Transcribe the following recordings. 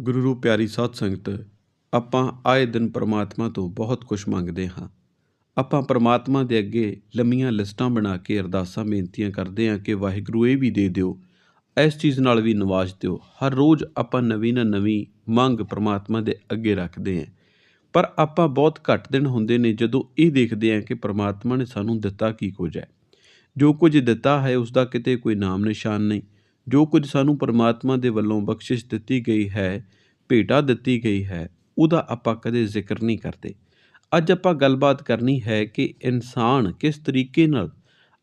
ਗੁਰੂ ਰੂਪ ਪਿਆਰੀ ਸਾਧ ਸੰਗਤ, ਆਪਾਂ ਆਏ ਦਿਨ ਪ੍ਰਮਾਤਮਾ ਤੋਂ ਬਹੁਤ ਕੁਝ ਮੰਗਦੇ ਹਾਂ। ਆਪਾਂ ਪ੍ਰਮਾਤਮਾ ਦੇ ਅੱਗੇ ਲੰਮੀਆਂ ਲਿਸਟਾਂ ਬਣਾ ਕੇ ਅਰਦਾਸਾਂ, ਬੇਨਤੀਆਂ ਕਰਦੇ ਹਾਂ ਕਿ ਵਾਹਿਗੁਰੂ ਇਹ ਵੀ ਦੇ ਦਿਓ। ਇਸ ਚੀਜ਼ ਨਾਲ ਵੀ ਨਵਾਜ਼ ਦਿਓ। ਹਰ ਰੋਜ਼ ਆਪਾਂ ਨਵੀਂ ਨਾ ਨਵੀਂ ਮੰਗ ਪ੍ਰਮਾਤਮਾ ਦੇ ਅੱਗੇ ਰੱਖਦੇ ਹਾਂ। ਪਰ ਆਪਾਂ ਬਹੁਤ ਘੱਟ ਦਿਨ ਹੁੰਦੇ ਨੇ ਜਦੋਂ ਇਹ ਦੇਖਦੇ ਹਾਂ ਕਿ ਪ੍ਰਮਾਤਮਾ ਨੇ ਸਾਨੂੰ ਦਿੱਤਾ ਕੀ ਕੁਝ ਹੈ। ਜੋ ਕੁਝ ਦਿੱਤਾ ਹੈ ਉਸ ਦਾ ਕਿਤੇ ਕੋਈ ਨਾਮ ਨਿਸ਼ਾਨ ਨਹੀਂ। ਜੋ ਕੁਝ ਸਾਨੂੰ ਪਰਮਾਤਮਾ ਦੇ ਵੱਲੋਂ ਬਖਸ਼ਿਸ਼ ਦਿੱਤੀ ਗਈ ਹੈ, ਭੇਟਾ ਦਿੱਤੀ ਗਈ ਹੈ, ਉਹਦਾ ਆਪਾਂ ਕਦੇ ਜ਼ਿਕਰ ਨਹੀਂ ਕਰਦੇ। ਅੱਜ ਆਪਾਂ ਗੱਲਬਾਤ ਕਰਨੀ ਹੈ ਕਿ ਇਨਸਾਨ ਕਿਸ ਤਰੀਕੇ ਨਾਲ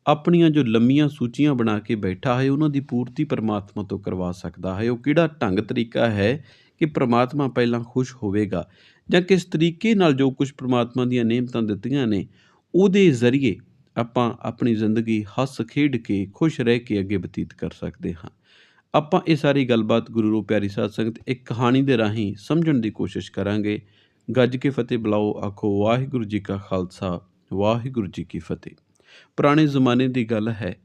ਆਪਣੀਆਂ ਜੋ ਲੰਮੀਆਂ ਸੂਚੀਆਂ ਬਣਾ ਕੇ ਬੈਠਾ ਹੈ, ਉਹਨਾਂ ਦੀ ਪੂਰਤੀ ਪਰਮਾਤਮਾ ਤੋਂ ਕਰਵਾ ਸਕਦਾ ਹੈ। ਉਹ ਕਿਹੜਾ ਢੰਗ ਤਰੀਕਾ ਹੈ ਕਿ ਪ੍ਰਮਾਤਮਾ ਪਹਿਲਾਂ ਖੁਸ਼ ਹੋਵੇਗਾ? ਜਾਂ ਕਿਸ ਤਰੀਕੇ ਨਾਲ ਜੋ ਕੁਝ ਪ੍ਰਮਾਤਮਾ ਦੀਆਂ ਨੇਮਤਾਂ ਦਿੱਤੀਆਂ ਨੇ, ਉਹਦੇ ਜ਼ਰੀਏ ਆਪਾਂ ਆਪਣੀ ਜ਼ਿੰਦਗੀ ਹੱਸ ਖੇਡ ਕੇ, ਖੁਸ਼ ਰਹਿ ਕੇ ਅੱਗੇ ਬਤੀਤ ਕਰ ਸਕਦੇ ਹਾਂ। ਆਪਾਂ ਇਹ ਸਾਰੀ ਗੱਲਬਾਤ ਗੁਰੂ ਰੂਪ ਪਿਆਰੀ ਸਾਧ ਸੰਗਤ ਇੱਕ ਕਹਾਣੀ ਦੇ ਰਾਹੀਂ ਸਮਝਣ ਦੀ ਕੋਸ਼ਿਸ਼ ਕਰਾਂਗੇ। ਗੱਜ ਕੇ ਫਤਿਹ ਬੁਲਾਓ, ਆਖੋ, ਵਾਹਿਗੁਰੂ ਜੀ ਕਾ ਖਾਲਸਾ, ਵਾਹਿਗੁਰੂ ਜੀ ਕੀ ਫਤਿਹ। ਪੁਰਾਣੇ ਜ਼ਮਾਨੇ ਦੀ ਗੱਲ ਹੈ,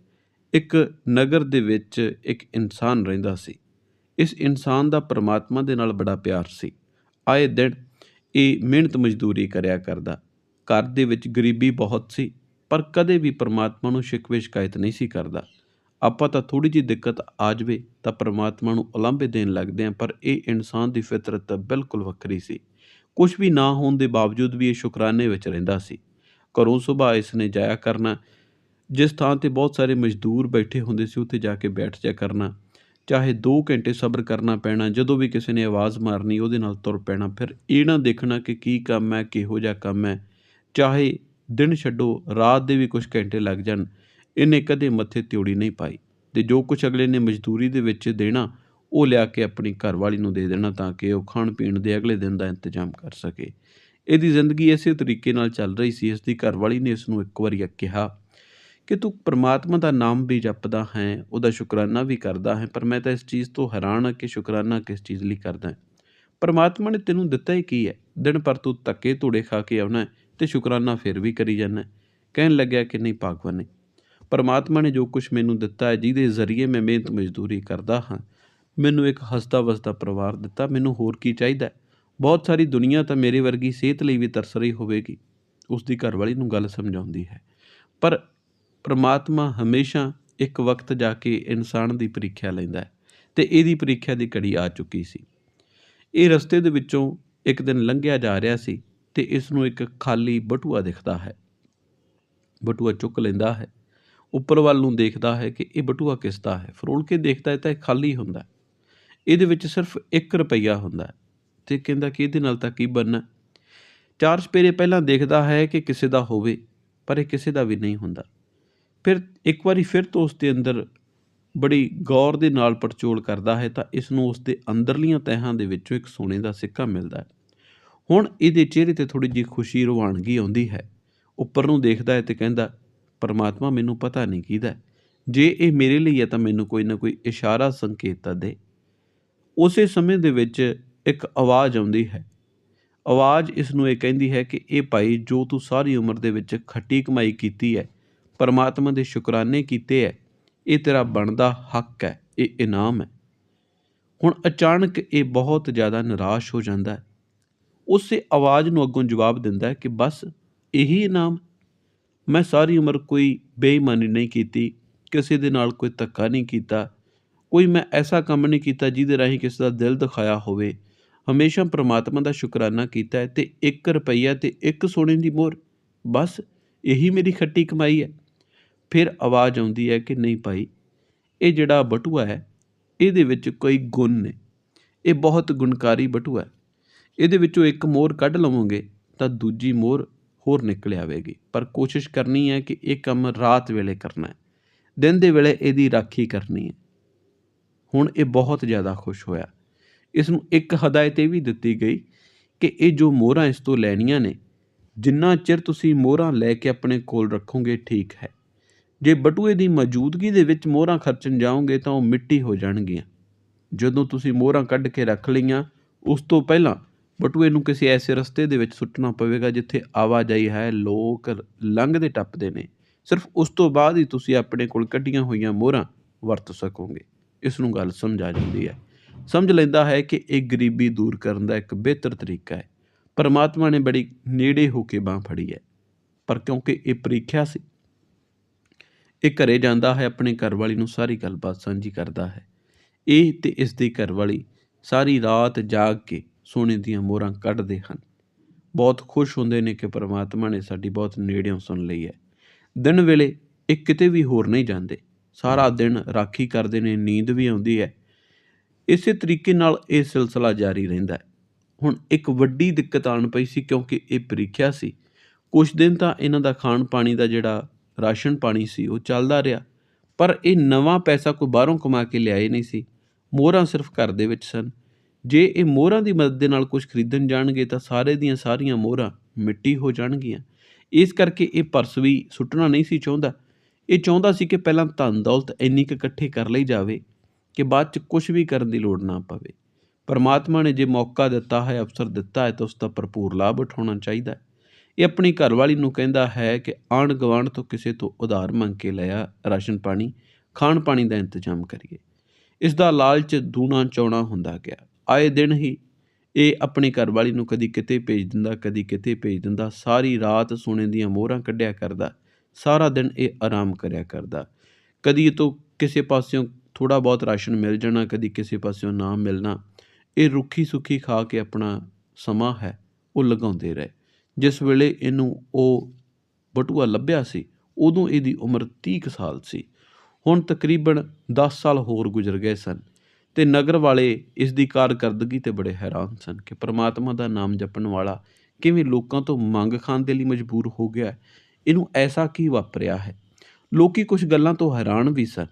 ਇੱਕ ਨਗਰ ਦੇ ਵਿੱਚ ਇੱਕ ਇਨਸਾਨ ਰਹਿੰਦਾ ਸੀ। ਇਸ ਇਨਸਾਨ ਦਾ ਪ੍ਰਮਾਤਮਾ ਦੇ ਨਾਲ ਬੜਾ ਪਿਆਰ ਸੀ। ਆਏ ਦਿਨ ਇਹ ਮਿਹਨਤ ਮਜ਼ਦੂਰੀ ਕਰਿਆ ਕਰਦਾ। ਘਰ ਦੇ ਵਿੱਚ ਗਰੀਬੀ ਬਹੁਤ ਸੀ। ਪਰ ਕਦੇ ਵੀ ਪਰਮਾਤਮਾ ਨੂੰ ਸ਼ਿਕਵੇ ਸ਼ਿਕਾਇਤ ਨਹੀਂ ਸੀ ਕਰਦਾ। ਆਪਾਂ ਤਾਂ ਥੋੜੀ ਜਿਹੀ ਦਿੱਕਤ ਆ ਜਾਵੇ ਤਾਂ ਪਰਮਾਤਮਾ ਨੂੰ ਉਲਾਂਭੇ ਦੇਣ ਲੱਗਦੇ ਹਾਂ, ਪਰ ਇਹ ਇਨਸਾਨ ਦੀ ਫਿਤਰਤ ਬਿਲਕੁਲ ਵੱਖਰੀ ਸੀ। ਕੁਝ ਵੀ ਨਾ ਹੋਣ ਦੇ ਬਾਵਜੂਦ ਵੀ ਇਹ ਸ਼ੁਕਰਾਨੇ ਵਿੱਚ ਰਹਿੰਦਾ ਸੀ। ਘਰੋਂ ਸੁਬਾਹ ਇਸ ਨੇ ਜਾਇਆ ਕਰਨਾ, ਜਿਸ ਥਾਂ ਤੇ ਬਹੁਤ ਸਾਰੇ ਮਜ਼ਦੂਰ ਬੈਠੇ ਹੁੰਦੇ ਸੀ, ਉੱਥੇ ਜਾ ਕੇ ਬੈਠ ਜਾ ਕਰਨਾ। ਚਾਹੇ 2 ਘੰਟੇ ਸਬਰ ਕਰਨਾ ਪੈਣਾ, ਜਦੋਂ ਵੀ ਕਿਸੇ ਨੇ ਆਵਾਜ਼ ਮਾਰਨੀ, ਉਹਦੇ ਨਾਲ ਤੁਰ ਪੈਣਾ, ਫਿਰ ਇਹ ਨਾ ਦੇਖਣਾ ਕਿ ਕੀ ਕੰਮ ਹੈ, ਕਿਹੋ ਜਿਹਾ ਕੰਮ ਹੈ। ਚਾਹੇ ਦਿਨ ਛੱਡੋ, ਰਾਤ ਦੇ ਵੀ ਕੁਝ ਘੰਟੇ ਲੱਗ ਜਾਣ। ਇਹਨੇ ਕਦੇ ਮੱਥੇ ਤਿਉੜੀ ਨਹੀਂ ਪਾਈ। ਤੇ ਜੋ ਕੁਝ ਅਗਲੇ ਨੇ ਮਜ਼ਦੂਰੀ ਦੇ ਵਿੱਚ ਦੇਣਾ, ਉਹ ਲਿਆ ਕੇ ਆਪਣੀ ਘਰਵਾਲੀ ਨੂੰ ਦੇ ਦੇਣਾ ਤਾਂ ਕਿ ਉਹ ਖਾਣ ਪੀਣ ਦੇ ਅਗਲੇ ਦਿਨ ਦਾ ਇੰਤਜ਼ਾਮ ਕਰ ਸਕੇ। ਇਹਦੀ ਜ਼ਿੰਦਗੀ ਇਸੇ ਤਰੀਕੇ ਨਾਲ ਚੱਲ ਰਹੀ ਸੀ, ਇਸ ਦੀ ਘਰਵਾਲੀ ਨੇ ਇਸ ਨੂੰ ਇੱਕ ਵਾਰੀ ਕਿਹਾ ਕਿ ਤੂੰ ਪ੍ਰਮਾਤਮਾ ਦਾ ਨਾਮ ਵੀ ਜਪਦਾ ਹੈ, ਉਹਦਾ ਸ਼ੁਕਰਾਨਾ ਵੀ ਕਰਦਾ ਹੈ, ਪਰ ਮੈਂ ਤਾਂ ਇਸ ਚੀਜ਼ ਤੋਂ ਹੈਰਾਨ ਹਾਂ ਕਿ ਸ਼ੁਕਰਾਨਾ ਕਿਸ ਚੀਜ਼ ਲਈ ਕਰਦਾ ਹੈ। ਪਰਮਾਤਮਾ ਨੇ ਤੈਨੂੰ ਦਿੱਤਾ ਹੀ ਕੀ ਹੈ? ਦਿਨ ਪਰ ਤੂੰ ਧੱਕੇ ਧੂੜੇ ਖਾ ਕੇ ਆਉਣਾ ਤੇ ਸ਼ੁਕਰਾਨਾ ਫਿਰ ਵੀ ਕਰੀ ਜਾਂਦਾ। ਕਹਿਣ ਲੱਗਿਆ ਕਿ ਨਹੀਂ ਭਗਵਾਨ ਨੇ, ਪਰਮਾਤਮਾ ਨੇ ਜੋ ਕੁਝ ਮੈਨੂੰ ਦਿੱਤਾ ਹੈ, ਜਿਹਦੇ ਜ਼ਰੀਏ ਮੈਂ ਮਿਹਨਤ ਮਜ਼ਦੂਰੀ ਕਰਦਾ ਹਾਂ, ਮੈਨੂੰ ਇੱਕ ਹੱਸਦਾ ਵਸਦਾ ਪਰਿਵਾਰ ਦਿੱਤਾ, ਮੈਨੂੰ ਹੋਰ ਕੀ ਚਾਹੀਦਾ ਬਹੁਤ ਸਾਰੀ ਦੁਨੀਆ ਤਾਂ ਮੇਰੇ ਵਰਗੀ ਸਿਹਤ ਲਈ ਵੀ ਤਰਸ ਰਹੀ ਹੋਵੇਗੀ ਉਸ ਦੀ ਘਰਵਾਲੀ ਨੂੰ ਗੱਲ ਸਮਝਾਉਂਦੀ ਹੈ। ਪਰ ਪ੍ਰਮਾਤਮਾ ਹਮੇਸ਼ਾ ਇੱਕ ਵਕਤ ਜਾ ਕੇ ਇਨਸਾਨ ਦੀ ਪ੍ਰੀਖਿਆ ਲੈਂਦਾ ਹੈ ਤੇ ਇਹਦੀ ਪ੍ਰੀਖਿਆ ਦੀ ਘੜੀ ਆ ਚੁੱਕੀ ਸੀ। ਇਹ ਰਸਤੇ ਦੇ ਵਿੱਚੋਂ ਇੱਕ ਦਿਨ ਲੰਘਿਆ ਜਾ ਰਿਹਾ ਸੀ ਤੇ ਇਸ ਨੂੰ ਇੱਕ ਖਾਲੀ ਬਟੂਆ ਦਿਖਦਾ ਹੈ। ਬਟੂਆ ਚੁੱਕ ਲੈਂਦਾ ਹੈ। ਉੱਪਰ ਵੱਲ ਨੂੰ ਦੇਖਦਾ ਹੈ ਕਿ ਇਹ ਬਟੂਆ ਕਿਸ ਦਾ ਹੈ। ਫਰੋਲ ਕੇ ਦੇਖਦਾ ਹੈ ਤਾਂ ਇਹ ਖਾਲੀ ਹੁੰਦਾ ਇਹਦੇ ਵਿੱਚ ਸਿਰਫ 1 ਰੁਪਈਆ ਹੁੰਦਾ ਤੇ ਕਹਿੰਦਾ ਕਿ ਇਹਦੇ ਨਾਲ ਤਾਂ ਕੀ ਬਣਨਾ ਚਾਰ ਸਪੇਰੇ ਪਹਿਲਾਂ ਦੇਖਦਾ ਹੈ ਕਿ ਕਿਸੇ ਦਾ ਹੋਵੇ, ਪਰ ਇਹ ਕਿਸੇ ਦਾ ਵੀ ਨਹੀਂ ਹੁੰਦਾ। ਫਿਰ ਇੱਕ ਵਾਰੀ ਫਿਰ ਤੋਂ ਉਸ ਦੇ ਅੰਦਰ ਬੜੀ ਗੌਰ ਦੇ ਨਾਲ ਪੜਚੋਲ ਕਰਦਾ ਹੈ ਤਾਂ ਇਸ ਨੂੰ ਉਸ ਦੇ ਅੰਦਰਲੀਆਂ ਤਹਿਾਂ ਦੇ ਵਿੱਚੋਂ ਇੱਕ ਸੋਨੇ ਦਾ ਸਿੱਕਾ ਮਿਲਦਾ ਹੈ। ਹੁਣ ਇਹਦੇ ਚਿਹਰੇ ਤੇ ਥੋੜੀ ਜਿਹੀ ਖੁਸ਼ੀ ਰਵਾਨਗੀ ਆਉਂਦੀ ਹੈ। ਉੱਪਰ ਨੂੰ ਦੇਖਦਾ ਹੈ ਤੇ ਕਹਿੰਦਾ, ਪਰਮਾਤਮਾ ਮੈਨੂੰ ਪਤਾ ਨਹੀਂ ਕਿਹਦਾ ਜੇ ਇਹ ਮੇਰੇ ਲਈ ਹੈ ਤਾਂ ਮੈਨੂੰ ਕੋਈ ਨਾ ਕੋਈ ਇਸ਼ਾਰਾ ਸੰਕੇਤ ਤਾਂ ਦੇ। ਉਸੇ ਸਮੇਂ ਦੇ ਵਿੱਚ ਇੱਕ ਆਵਾਜ਼ ਆਉਂਦੀ ਹੈ। ਆਵਾਜ਼ ਇਸ ਨੂੰ ਇਹ ਕਹਿੰਦੀ ਹੈ ਕਿ, ਇਹ ਭਾਈ, ਜੋ ਤੂੰ ਸਾਰੀ ਉਮਰ ਦੇ ਵਿੱਚ ਖੱਟੀ ਕਮਾਈ ਕੀਤੀ ਹੈ, ਪਰਮਾਤਮਾ ਦੇ ਸ਼ੁਕਰਾਨੇ ਕੀਤੇ ਹੈ, ਇਹ ਤੇਰਾ ਬਣਦਾ ਹੱਕ ਹੈ, ਇਹ ਇਨਾਮ ਹੈ। ਹੁਣ ਅਚਾਨਕ ਇਹ ਬਹੁਤ ਜ਼ਿਆਦਾ ਨਿਰਾਸ਼ ਹੋ ਜਾਂਦਾ ਹੈ। ਉਸੇ ਆਵਾਜ਼ ਨੂੰ ਅੱਗੋਂ ਜਵਾਬ ਦਿੰਦਾ ਹੈ ਕਿ ਬਸ ਇਹੀ ਇਨਾਮ। ਮੈਂ ਸਾਰੀ ਉਮਰ ਕੋਈ ਬੇਈਮਾਨੀ ਨਹੀਂ ਕੀਤੀ, ਕਿਸੇ ਦੇ ਨਾਲ ਕੋਈ ਧੱਕਾ ਨਹੀਂ ਕੀਤਾ, ਕੋਈ ਮੈਂ ਐਸਾ ਕੰਮ ਨਹੀਂ ਕੀਤਾ ਜਿਹਦੇ ਰਾਹੀਂ ਕਿਸੇ ਦਾ ਦਿਲ ਦਿਖਾਇਆ ਹੋਵੇ। ਹਮੇਸ਼ਾ ਪ੍ਰਮਾਤਮਾ ਦਾ ਸ਼ੁਕਰਾਨਾ ਕੀਤਾ ਹੈ ਤੇ 1 ਰੁਪਈਆ ਤੇ ਇੱਕ ਸੋਨੇ ਦੀ ਮੋਹਰ, ਬਸ ਇਹੀ ਮੇਰੀ ਖੱਟੀ ਕਮਾਈ ਹੈ। ਫਿਰ ਆਵਾਜ਼ ਆਉਂਦੀ ਹੈ ਕਿ ਨਹੀਂ ਭਾਈ, ਇਹ ਜਿਹੜਾ ਬਟੂਆ ਹੈ, ਇਹਦੇ ਵਿੱਚ ਕੋਈ ਗੁਣ ਨੇ ਇਹ ਬਹੁਤ ਗੁਣਕਾਰੀ ਬਟੂਆ ਹੈ। ਇਹਦੇ ਵਿੱਚੋਂ ਇੱਕ ਮੋਹਰ ਕੱਢ ਲਵੋਗੇ, ਤਾਂ ਦੂਜੀ ਮੋਹਰ ਹੋਰ ਨਿਕਲ ਆਵੇਗੀ। ਪਰ ਕੋਸ਼ਿਸ਼ ਕਰਨੀ ਹੈ ਕਿ ਇਹ ਕੰਮ ਰਾਤ ਵੇਲੇ ਕਰਨਾ ਹੈ। ਦਿਨ ਦੇ ਵੇਲੇ ਇਹਦੀ ਰਾਖੀ ਕਰਨੀ ਹੈ। ਹੁਣ ਇਹ ਬਹੁਤ ਜ਼ਿਆਦਾ ਖੁਸ਼ ਹੋਇਆ। ਇਸ ਨੂੰ ਇੱਕ ਹਦਾਇਤ ਇਹ ਵੀ ਦਿੱਤੀ ਗਈ ਕਿ ਇਹ ਜੋ ਮੋਹਰਾਂ ਇਸ ਤੋਂ ਲੈਣੀਆਂ ਨੇ, ਜਿੰਨਾ ਚਿਰ ਤੁਸੀਂ ਮੋਹਰਾਂ ਲੈ ਕੇ ਆਪਣੇ ਕੋਲ ਰੱਖੋਗੇ, ਠੀਕ ਹੈ। ਜੇ ਬਟੂਏ ਦੀ ਮੌਜੂਦਗੀ ਦੇ ਵਿੱਚ ਮੋਹਰਾਂ ਖਰਚਣ ਜਾਓਗੇ, ਤਾਂ ਉਹ ਮਿੱਟੀ ਹੋ ਜਾਣਗੀਆਂ। ਜਦੋਂ ਤੁਸੀਂ ਮੋਹਰਾਂ ਕੱਢ ਕੇ ਰੱਖ ਲਈਆਂ, ਉਸ ਤੋਂ ਪਹਿਲਾਂ ਬਟੂਏ ਨੂੰ ਕਿਸੇ ਐਸੇ ਰਸਤੇ ਦੇ ਵਿੱਚ ਸੁੱਟਣਾ ਪਵੇਗਾ ਜਿੱਥੇ ਆਵਾਜਾਈ ਹੈ, ਲੋਕ ਲੰਘਦੇ ਟੱਪਦੇ ਨੇ। ਸਿਰਫ ਉਸ ਤੋਂ ਬਾਅਦ ਹੀ ਤੁਸੀਂ ਆਪਣੇ ਕੋਲ ਕੱਢੀਆਂ ਹੋਈਆਂ ਮੋਹਰਾਂ ਵਰਤ ਸਕੋਗੇ। ਇਸ ਨੂੰ ਗੱਲ ਸਮਝਾ ਜਾਂਦੀ ਹੈ। ਸਮਝ ਲੈਂਦਾ ਹੈ ਕਿ ਇਹ ਗਰੀਬੀ ਦੂਰ ਕਰਨ ਦਾ ਇੱਕ ਬਿਹਤਰ ਤਰੀਕਾ ਹੈ। ਪਰਮਾਤਮਾ ਨੇ ਬੜੀ ਨੇੜੇ ਹੋ ਕੇ ਬਾਹ ਫੜੀ ਹੈ। ਪਰ ਕਿਉਂਕਿ ਇਹ ਪ੍ਰੀਖਿਆ ਸੀ, ਇਹ ਘਰੇ ਜਾਂਦਾ ਹੈ, ਆਪਣੇ ਘਰਵਾਲੀ ਨੂੰ ਸਾਰੀ ਗੱਲਬਾਤ ਸਾਂਝੀ ਕਰਦਾ ਹੈ। ਇਹ ਤੇ ਇਸ ਦੀ ਘਰਵਾਲੀ ਸਾਰੀ ਰਾਤ ਜਾਗ ਕੇ ਸੋਨੇ ਦੀਆਂ ਮੋਹਰਾਂ ਕੱਢਦੇ ਹਨ। ਬਹੁਤ ਖੁਸ਼ ਹੁੰਦੇ ਨੇ ਕਿ ਪਰਮਾਤਮਾ ਨੇ ਸਾਡੀ ਬਹੁਤ ਨੇੜਿਓਂ ਸੁਣ ਲਈ ਹੈ। ਦਿਨ ਵੇਲੇ ਇਹ ਕਿਤੇ ਵੀ ਹੋਰ ਨਹੀਂ ਜਾਂਦੇ। ਸਾਰਾ ਦਿਨ ਰਾਖੀ ਕਰਦੇ ਨੇ, ਨੀਂਦ ਵੀ ਆਉਂਦੀ ਹੈ। ਇਸੇ ਤਰੀਕੇ ਨਾਲ ਇਹ ਸਿਲਸਿਲਾ ਜਾਰੀ ਰਹਿੰਦਾ ਹੈ। ਹੁਣ ਇੱਕ ਵੱਡੀ ਦਿੱਕਤ ਆਣ ਪਈ ਸੀ ਕਿਉਂਕਿ ਇਹ ਪ੍ਰੀਖਿਆ ਸੀ। ਕੁਝ ਦਿਨ ਤਾਂ ਇਹਨਾਂ ਦਾ ਖਾਣ ਪਾਣੀ ਦਾ ਜਿਹੜਾ ਰਾਸ਼ਨ ਪਾਣੀ ਸੀ ਉਹ ਚੱਲਦਾ ਰਿਹਾ, ਪਰ ਇਹ ਨਵਾਂ ਪੈਸਾ ਕੋਈ ਬਾਹਰੋਂ ਕਮਾ ਕੇ ਲਿਆਏ ਨਹੀਂ ਸੀ। ਮੋਹਰਾਂ ਸਿਰਫ ਘਰ ਦੇ ਵਿੱਚ ਸਨ। ਜੇ ਇਹ ਮੋਹਰਾਂ ਦੀ ਮਦਦ ਦੇ ਨਾਲ ਕੁਝ ਖਰੀਦਣ ਜਾਣਗੇ ਤਾਂ ਸਾਰੇ ਦੀਆਂ ਸਾਰੀਆਂ ਮੋਹਰਾਂ ਮਿੱਟੀ ਹੋ ਜਾਣਗੀਆਂ। ਇਸ ਕਰਕੇ ਇਹ ਪਰਸ ਵੀ ਸੁੱਟਣਾ ਨਹੀਂ ਸੀ ਚਾਹੁੰਦਾ। ਇਹ ਚਾਹੁੰਦਾ ਸੀ ਕਿ ਪਹਿਲਾਂ ਧਨ ਦੌਲਤ ਇੰਨੀ ਕੁ ਇਕੱਠੇ ਕਰ ਲਈ ਜਾਵੇ ਕਿ ਬਾਅਦ ਚ ਕੁਝ ਵੀ ਕਰਨ ਦੀ ਲੋੜ ਨਾ ਪਵੇ। ਪਰਮਾਤਮਾ ਨੇ ਜੇ ਮੌਕਾ ਦਿੱਤਾ ਹੈ, ਅਵਸਰ ਦਿੱਤਾ ਹੈ ਤਾਂ ਉਸ ਦਾ ਭਰਪੂਰ ਲਾਭ ਉਠਾਉਣਾ ਚਾਹੀਦਾ ਹੈ। ਇਹ ਆਪਣੀ ਘਰਵਾਲੀ ਨੂੰ ਕਹਿੰਦਾ ਹੈ ਕਿ ਆਂਢ ਗੁਆਂਢ ਤੋਂ ਕਿਸੇ ਤੋਂ ਉਧਾਰ ਮੰਗ ਕੇ ਲਿਆ ਰਾਸ਼ਨ ਪਾਣੀ ਖਾਣ ਪਾਣੀ ਦਾ ਇੰਤਜ਼ਾਮ ਕਰੀਏ। ਇਸ ਦਾ ਲਾਲਚ ਦੂਣਾ ਚੌਣਾ ਹੁੰਦਾ ਗਿਆ। ਆਏ ਦਿਨ ਹੀ ਇਹ ਆਪਣੀ ਘਰਵਾਲੀ ਨੂੰ ਕਦੀ ਕਿਤੇ ਭੇਜ ਦਿੰਦਾ, ਕਦੀ ਕਿਤੇ ਭੇਜ ਦਿੰਦਾ। ਸਾਰੀ ਰਾਤ ਸੋਨੇ ਦੀਆਂ ਮੋਹਰਾਂ ਕੱਢਿਆ ਕਰਦਾ। ਸਾਰਾ ਦਿਨ ਇਹ ਆਰਾਮ ਕਰਿਆ ਕਰਦਾ। ਕਦੀ ਇਹ ਤੋਂ ਕਿਸੇ ਪਾਸਿਓਂ ਥੋੜਾ ਬਹੁਤ ਰਾਸ਼ਨ ਮਿਲ ਜਾਣਾ, ਕਦੀ ਕਿਸੇ ਪਾਸਿਓਂ ਨਾ ਮਿਲਣਾ। ਇਹ ਰੁੱਖੀ ਸੁੱਖੀ ਖਾ ਕੇ ਆਪਣਾ ਸਮਾਂ ਹੈ, ਉਹ ਲਗਾਉਂਦੇ ਰਹੇ। ਜਿਸ ਵੇਲੇ ਇਹਨੂੰ ਉਹ ਬਟੂਆ ਲੱਭਿਆ ਸੀ, ਉਦੋਂ ਇਹਦੀ ਉਮਰ 30 ਕੁ ਸਾਲ ਸੀ। ਹੁਣ ਤਕਰੀਬਨ 10 ਸਾਲ ਹੋਰ ਗੁਜ਼ਰ ਗਏ ਸਨ। ਤੇ ਨਗਰ ਵਾਲੇ ਇਸ ਦੀ ਕਾਰਗਰਦਗੀ ਤੇ ਬੜੇ ਹੈਰਾਨ ਸਨ ਕਿ ਪ੍ਰਮਾਤਮਾ ਦਾ ਨਾਮ ਜਪਣ ਵਾਲਾ ਕਿਵੇਂ ਲੋਕਾਂ ਤੋਂ ਮੰਗ ਖਾਣ ਦੇ ਲਈ ਮਜਬੂਰ ਹੋ ਗਿਆ ਇਹਨੂੰ ਐਸਾ ਕੀ ਵਾਪਰਿਆ ਹੈ? ਲੋਕੀ ਕੁਝ ਗੱਲਾਂ ਤੋਂ ਹੈਰਾਨ ਵੀ ਸਨ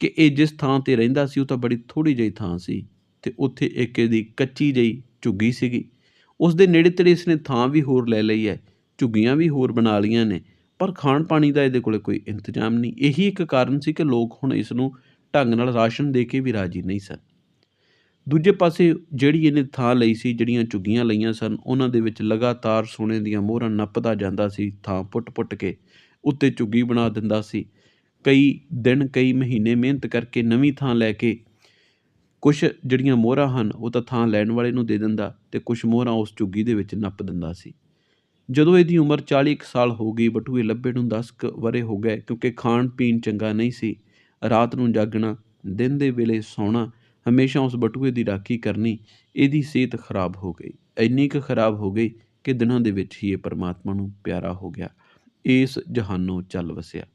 ਕਿ ਇਹ ਜਿਸ ਥਾਂ ਤੇ ਰਹਿੰਦਾ ਸੀ, ਉਹ ਤਾਂ ਬੜੀ ਥੋੜੀ ਜਿਹੀ ਥਾਂ ਸੀ ਤੇ ਉੱਥੇ ਇੱਕ ਇਹਦੀ ਕੱਚੀ ਜਿਹੀ ਝੁੱਗੀ ਸੀਗੀ। ਉਸ ਦੇ ਨੇੜੇ ਤੇੜੇ ਇਸ ਨੇ ਥਾਂ ਵੀ ਹੋਰ ਲੈ ਲਈ ਹੈ, ਝੁੱਗੀਆਂ ਵੀ ਹੋਰ ਬਣਾ ਲਈਆਂ ਨੇ, ਪਰ ਖਾਣ ਪਾਣੀ ਦਾ ਇਹਦੇ ਕੋਲੇ ਕੋਈ ਇੰਤਜ਼ਾਮ ਨਹੀਂ। ਇਹੀ ਇੱਕ ਕਾਰਨ ਸੀ ਕਿ ਲੋਕ ਹੁਣ ਇਸ ਨੂੰ ਢੰਗ ਨਾਲ ਰਾਸ਼ਨ ਦੇ ਕੇ ਵੀ ਰਾਜੀ ਨਹੀਂ ਸਨ। ਦੂਜੇ ਪਾਸੇ ਜਿਹੜੀ ਇਹਨੇ ਥਾਂ ਲਈ ਸੀ, ਜਿਹੜੀਆਂ ਝੁੱਗੀਆਂ ਲਈਆਂ ਸਨ, ਉਹਨਾਂ ਦੇ ਵਿੱਚ ਲਗਾਤਾਰ ਸੋਨੇ ਦੀਆਂ ਮੋਹਰਾਂ ਨੱਪਦਾ ਜਾਂਦਾ ਸੀ, ਥਾਂ ਪੁੱਟ-ਪੁੱਟ ਕੇ ਉੱਤੇ ਝੁੱਗੀ ਬਣਾ ਦਿੰਦਾ ਸੀ। ਕਈ ਦਿਨ, ਕਈ ਮਹੀਨੇ ਮਿਹਨਤ ਕਰਕੇ ਨਵੀਂ ਥਾਂ ਲੈ ਕੇ ਕੁਝ ਜਿਹੜੀਆਂ ਮੋਹਰਾਂ ਹਨ, ਉਹ ਤਾਂ ਥਾਂ ਲੈਣ ਵਾਲੇ ਨੂੰ ਦੇ ਦਿੰਦਾ ਤੇ ਕੁਝ ਮੋਹਰਾਂ ਉਸ ਝੁੱਗੀ ਦੇ ਵਿੱਚ ਨੱਪ ਦਿੰਦਾ ਸੀ। ਜਦੋਂ ਇਹਦੀ ਉਮਰ 40 ਕੁ ਸਾਲ ਹੋ ਗਈ, ਬਟੂਏ ਲੱਭੇ ਨੂੰ 10 ਕੁ ਵਰੇ ਹੋ ਗਏ, ਕਿਉਂਕਿ ਖਾਣ ਪੀਣ ਚੰਗਾ ਨਹੀਂ ਸੀ। ਰਾਤ ਨੂੰ ਜਾਗਣਾ, ਦਿਨ ਦੇ ਵੇਲੇ ਸੌਣਾ, ਹਮੇਸ਼ਾ ਉਸ ਬਟੂਏ ਦੀ ਰਾਖੀ ਕਰਨੀ, ਇਹਦੀ ਸਿਹਤ ਖਰਾਬ ਹੋ ਗਈ। ਇੰਨੀ ਕੁ ਖਰਾਬ ਹੋ ਗਈ ਕਿ ਦਿਨਾਂ ਦੇ ਵਿੱਚ ਹੀ ਇਹ ਪਰਮਾਤਮਾ ਨੂੰ ਪਿਆਰਾ ਹੋ ਗਿਆ। ਇਸ ਜਹਾਨੋਂ ਚੱਲ ਵਸਿਆ।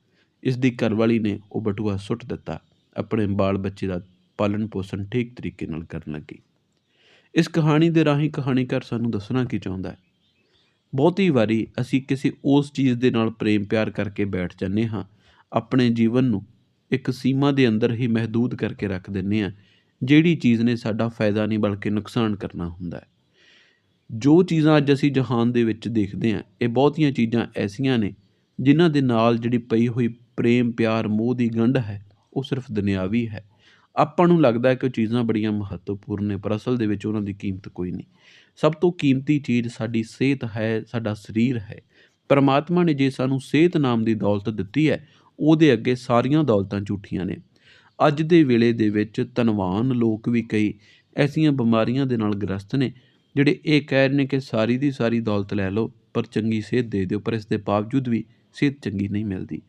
ਇਸ ਦੀ ਘਰਵਾਲੀ ਨੇ ਉਹ ਬਟੂਆ ਸੁੱਟ ਦਿੱਤਾ। ਆਪਣੇ ਬਾਲ ਬੱਚੇ ਦਾ ਪਾਲਣ ਪੋਸ਼ਣ ਠੀਕ ਤਰੀਕੇ ਨਾਲ ਕਰਨ ਲੱਗੀ। ਇਸ ਕਹਾਣੀ ਦੇ ਰਾਹੀਂ ਕਹਾਣੀਕਾਰ ਸਾਨੂੰ ਦੱਸਣਾ ਕੀ ਚਾਹੁੰਦਾ ਹੈ? ਬਹੁਤੀ ਵਾਰੀ ਅਸੀਂ ਕਿਸੇ ਉਸ ਚੀਜ਼ ਦੇ ਨਾਲ ਪ੍ਰੇਮ ਪਿਆਰ ਕਰਕੇ ਬੈਠ ਜਾਂਦੇ ਹਾਂ, ਆਪਣੇ ਜੀਵਨ ਨੂੰ ਇੱਕ ਸੀਮਾ ਦੇ ਅੰਦਰ ਹੀ ਮਹਦੂਦ ਕਰਕੇ ਰੱਖ ਦਿੰਦੇ ਹਾਂ, ਜਿਹੜੀ ਚੀਜ਼ ਨੇ ਸਾਡਾ ਫਾਇਦਾ ਨਹੀਂ ਬਲਕਿ ਨੁਕਸਾਨ ਕਰਨਾ ਹੁੰਦਾ ਹੈ। ਜੋ ਚੀਜ਼ਾਂ ਅੱਜ ਅਸੀਂ ਜਹਾਨ ਦੇ ਵਿੱਚ ਦੇਖਦੇ ਹਾਂ, ਇਹ ਬਹੁਤੀਆਂ ਚੀਜ਼ਾਂ ਐਸੀਆਂ ਨੇ, ਜਿਨ੍ਹਾਂ ਦੇ ਨਾਲ ਜਿਹੜੀ ਪਈ ਹੋਈ ਪ੍ਰੇਮ, ਪਿਆਰ, ਮੋਹ ਦੀ ਗੰਢ ਹੈ, ਉਹ ਸਿਰਫ ਦੁਨਿਆਵੀ ਹੈ। ਆਪਾਂ ਨੂੰ ਲੱਗਦਾ ਹੈ ਕਿ ਉਹ ਚੀਜ਼ਾਂ ਬੜੀਆਂ ਮਹੱਤਵਪੂਰਨ ਨੇ, ਪਰ ਅਸਲ ਦੇ ਵਿੱਚ ਉਹਨਾਂ ਦੀ ਕੀਮਤ ਕੋਈ ਨਹੀਂ। ਸਭ ਤੋਂ ਕੀਮਤੀ ਚੀਜ਼ ਸਾਡੀ ਸਿਹਤ ਹੈ, ਸਾਡਾ ਸਰੀਰ ਹੈ। ਪਰਮਾਤਮਾ ਨੇ ਜੇ ਸਾਨੂੰ ਸਿਹਤ ਨਾਮ ਦੀ ਦੌਲਤ ਦਿੱਤੀ ਹੈ ਉਹਦੇ ਅੱਗੇ ਸਾਰੀਆਂ ਦੌਲਤਾਂ ਝੂਠੀਆਂ ਨੇ। ਅੱਜ ਦੇ ਵੇਲੇ ਦੇ ਵਿੱਚ ਧਨਵਾਨ ਲੋਕ ਵੀ ਕਈ ਐਸੀਆਂ ਬਿਮਾਰੀਆਂ ਦੇ ਨਾਲ ਗ੍ਰਸਤ ਨੇ, ਜਿਹੜੇ ਇਹ ਕਹਿ ਰਹੇ ਨੇ ਕਿ ਸਾਰੀ ਦੀ ਸਾਰੀ ਦੌਲਤ ਲੈ ਲਓ, ਪਰ ਚੰਗੀ ਸਿਹਤ ਦੇ ਦਿਓ, ਪਰ ਇਸ ਦੇ ਬਾਵਜੂਦ ਵੀ ਸਿਹਤ ਚੰਗੀ ਨਹੀਂ ਮਿਲਦੀ।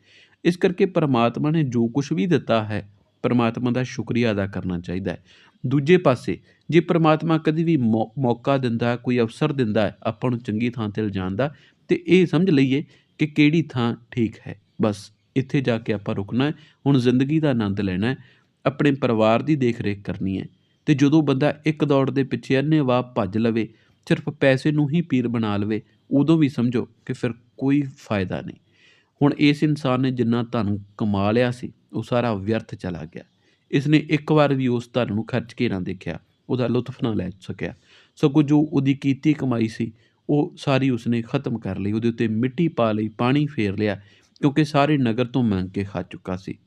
ਇਸ ਕਰਕੇ ਪਰਮਾਤਮਾ ਨੇ ਜੋ ਕੁਝ ਵੀ ਦਿੱਤਾ ਹੈ, ਪਰਮਾਤਮਾ ਦਾ ਸ਼ੁਕਰੀਆ ਅਦਾ ਕਰਨਾ ਚਾਹੀਦਾ ਹੈ। ਦੂਜੇ ਪਾਸੇ, ਜੇ ਪਰਮਾਤਮਾ ਕਦੀ ਵੀ ਮੌਕਾ ਦਿੰਦਾ, ਕੋਈ ਅਵਸਰ ਦਿੰਦਾ ਆਪਾਂ ਨੂੰ ਚੰਗੀ ਥਾਂ ਤੇ ਲਿਜਾਣ ਦਾ, ਤੇ ਇਹ ਸਮਝ ਲਈਏ ਕਿ ਕਿਹੜੀ ਥਾਂ ਠੀਕ ਹੈ। ਬਸ। ਇੱਥੇ ਜਾ ਕੇ ਆਪਾਂ ਰੁਕਣਾ ਹੁਣ ਜ਼ਿੰਦਗੀ ਦਾ ਆਨੰਦ ਲੈਣਾ ਆਪਣੇ ਪਰਿਵਾਰ ਦੀ ਦੇਖ-ਰੇਖ ਕਰਨੀ ਹੈ ਤੇ ਜਦੋਂ ਬੰਦਾ ਇੱਕ ਦੌੜ ਦੇ ਪਿੱਛੇ ਅੰਨ੍ਹੇਵਾਹ ਭੱਜ ਲਵੇ, ਸਿਰਫ ਪੈਸੇ ਨੂੰ ਹੀ ਪੀਰ ਬਣਾ ਲਵੇ, ਉਦੋਂ ਵੀ ਸਮਝੋ ਕਿ ਫਿਰ ਕੋਈ ਫਾਇਦਾ ਨਹੀਂ। ਹੁਣ ਇਸ ਇਨਸਾਨ ਨੇ ਜਿੰਨਾ ਧਨ ਕਮਾ ਲਿਆ ਸੀ, ਉਹ ਸਾਰਾ ਵਿਅਰਥ ਚਲਾ ਗਿਆ। ਇਸ ਨੇ ਇੱਕ ਵਾਰ ਵੀ ਉਸ ਧਨ ਨੂੰ ਖਰਚ ਕੇ ਨਾ ਦੇਖਿਆ, ਉਹਦਾ ਲੁਤਫ ਨਾ ਲੈ ਸਕਿਆ। ਸਗੋਂ ਜੋ ਉਹਦੀ ਕੀਤੀ ਕਮਾਈ ਸੀ, ਉਹ ਸਾਰੀ ਉਸਨੇ ਖਤਮ ਕਰ ਲਈ, ਉਹਦੇ ਉੱਤੇ ਮਿੱਟੀ ਪਾ ਲਈ, ਪਾਣੀ ਫੇਰ ਲਿਆ ਕਿਉਂਕਿ ਸਾਰੇ ਨਗਰ ਤੋਂ ਮੰਗ ਕੇ ਖਾ ਚੁੱਕਾ ਸੀ।